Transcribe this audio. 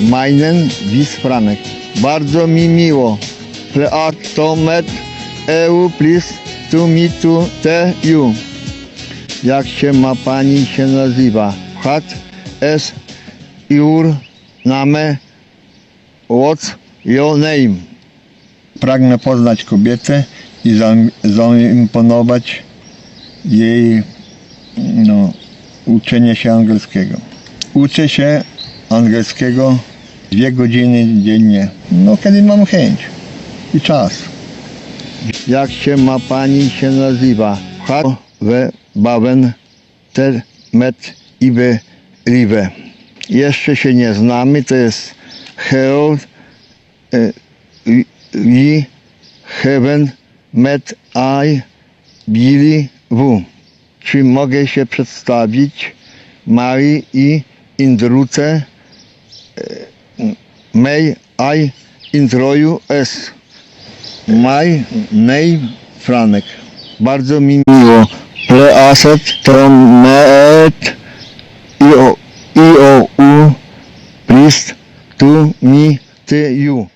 meinen Franek. Bardzo mi miło. Pleatomet EU please to me to te you. Jak się ma pani się nazywa? Hat es name? What's your name? Pragnę poznać kobietę i zaim- zaimponować jej no, uczenie się angielskiego. Uczę się angielskiego dwie godziny dziennie. No kiedy mam chęć i czas. Jak się ma pani się nazywa? Hat we bawen ter met i we rive. Jeszcze się nie znamy, to jest Harold e, i- i Heaven met I Billy W. Czy mogę się przedstawić? Mary i Indruce May I introju as My name Franek. Bardzo mi miło. Pleasant Tromet I o, I o U Please to me to you.